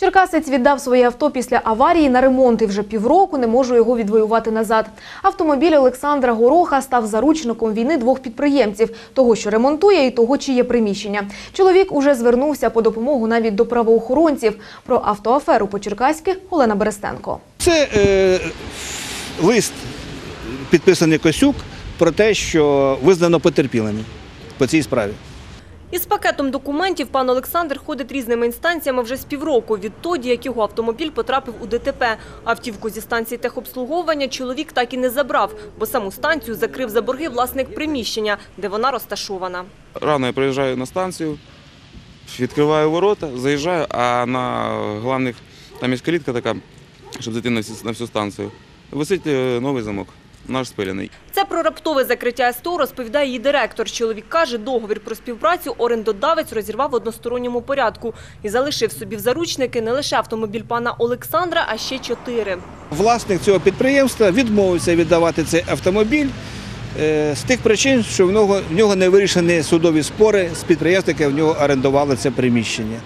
Черкасець віддав своє авто після аварії на ремонт і вже півроку не може його відвоювати назад. Автомобіль Олександра Гороха став заручником війни двох підприємців – того, що ремонтує, і того, чиє приміщення. Чоловік уже звернувся по допомогу навіть до правоохоронців. Про автоаферу по-черкаськи Олена Берестенко. Це е, лист, підписаний Косюк, про те, що визнано потерпілими по цій справі. Із пакетом документів пан Олександр ходить різними інстанціями вже з півроку відтоді, як його автомобіль потрапив у ДТП. Автівку зі станції техобслуговування чоловік так і не забрав, бо саму станцію закрив за борги власник приміщення, де вона розташована. Рано я приїжджаю на станцію, відкриваю ворота, заїжджаю, а на головних там є калітка така, щоб зайти на всю, станцію. Висить е, новий замок, наш спилений. Це про раптове закриття СТО розповідає її директор. Чоловік каже, договір про співпрацю орендодавець розірвав в односторонньому порядку і залишив собі в заручники не лише автомобіль пана Олександра, а ще чотири. Власник цього підприємства відмовився віддавати цей автомобіль е, з тих причин, що в нього, в нього не вирішені судові спори з підприємства, яке в нього орендувало це приміщення.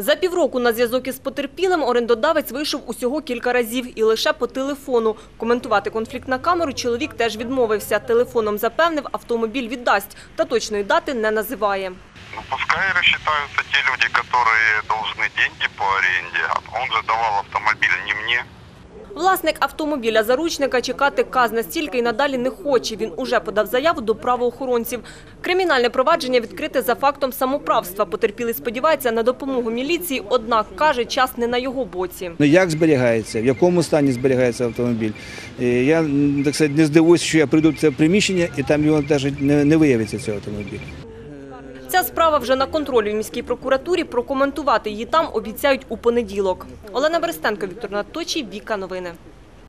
За півроку на зв'язок із потерпілим орендодавець вийшов усього кілька разів і лише по телефону. Коментувати конфлікт на камеру чоловік теж відмовився. Телефоном запевнив, автомобіль віддасть, та точної дати не називає. Ну, пускай рассчитаются те люди, которые должны деньги по аренде. Он же давал автомобиль не мне. Власник автомобіля заручника чекати казна стільки й надалі не хоче. Він уже подав заяву до правоохоронців. Кримінальне провадження відкрите за фактом самоправства. Потерпілий сподівається на допомогу міліції, однак, каже, час не на його боці. Ну, як зберігається, в якому стані зберігається автомобіль. Е, Я так сказати, не здивуюся, що я прийду в це приміщення і там його не, не виявиться цього автомобіля. Ця справа вже на контролі в міській прокуратурі. Прокоментувати її там обіцяють у понеділок. Олена Берестенко, Віктор Надточий, Віка Новини.